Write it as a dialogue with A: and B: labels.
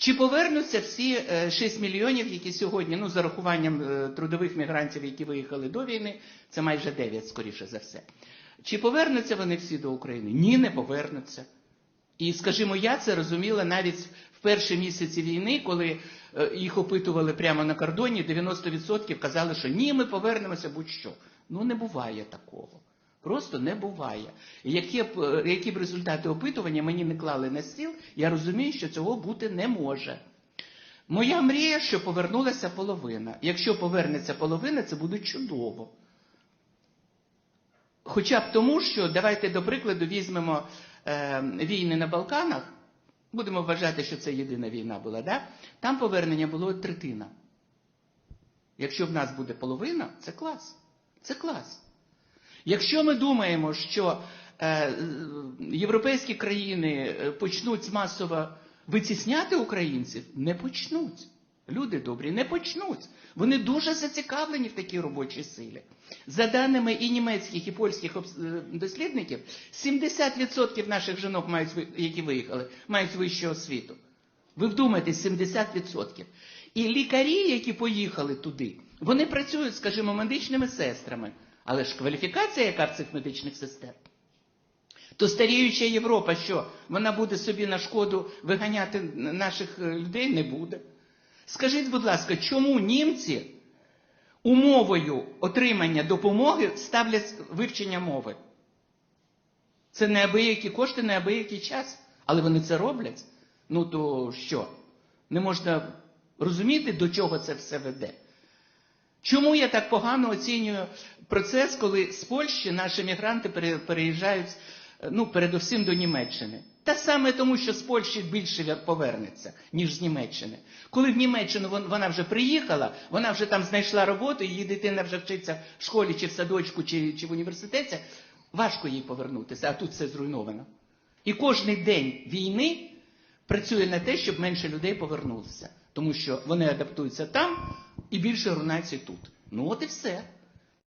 A: Чи повернуться всі е, 6 мільйонів, які сьогодні, ну, з зарахуванням е, трудових мігрантів, які виїхали до війни, це майже 9, скоріше за все. Чи повернуться вони всі до України? Ні, не повернуться. І, скажімо, я це розуміла навіть в перші місяці війни, коли е, їх опитували прямо на кордоні, 90% казали, що ні, ми повернемося будь-що. Ну, не буває такого. Просто не буває. Які б, е, які б результати опитування мені не клали на стіл, я розумію, що цього бути не може. Моя мрія, що повернулася половина. Якщо повернеться половина, це буде чудово. Хоча б тому, що давайте до прикладу візьмемо е, війни на Балканах. Будемо вважати, що це єдина війна була, да? там повернення було третина. Якщо в нас буде половина, це клас. Це клас. Якщо ми думаємо, що е, європейські країни е, почнуть масово витісняти українців, не почнуть. Люди добрі, не почнуть. Вони дуже зацікавлені в такій робочій силі. За даними і німецьких, і польських е, дослідників, 70% наших жінок, мають, які виїхали, мають вищу освіту. Ви вдумайтесь, 70%. І лікарі, які поїхали туди, вони працюють, скажімо, медичними сестрами. Але ж кваліфікація, яка в цих медичних сестер? То старіюча Європа, що вона буде собі на шкоду виганяти наших е, людей, не буде. Скажіть, будь ласка, чому німці умовою отримання допомоги ставлять вивчення мови? Це неабиякі кошти, неабиякий час. Але вони це роблять. Ну то що? Не можна розуміти, до чого це все веде. Чому я так погано оцінюю процес, коли з Польщі наші мігранти пере- переїжджають, е, ну, передусім до Німеччини? Та саме тому, що з Польщі більше повернеться, ніж з Німеччини. Коли в Німеччину вона вже приїхала, вона вже там знайшла роботу, її дитина вже вчиться в школі, чи в садочку, чи, чи в університеті, важко їй повернутися, а тут все зруйновано. І кожний день війни працює на те, щоб менше людей повернулося. Тому що вони адаптуються там і більше руйнацій тут. Ну от і все.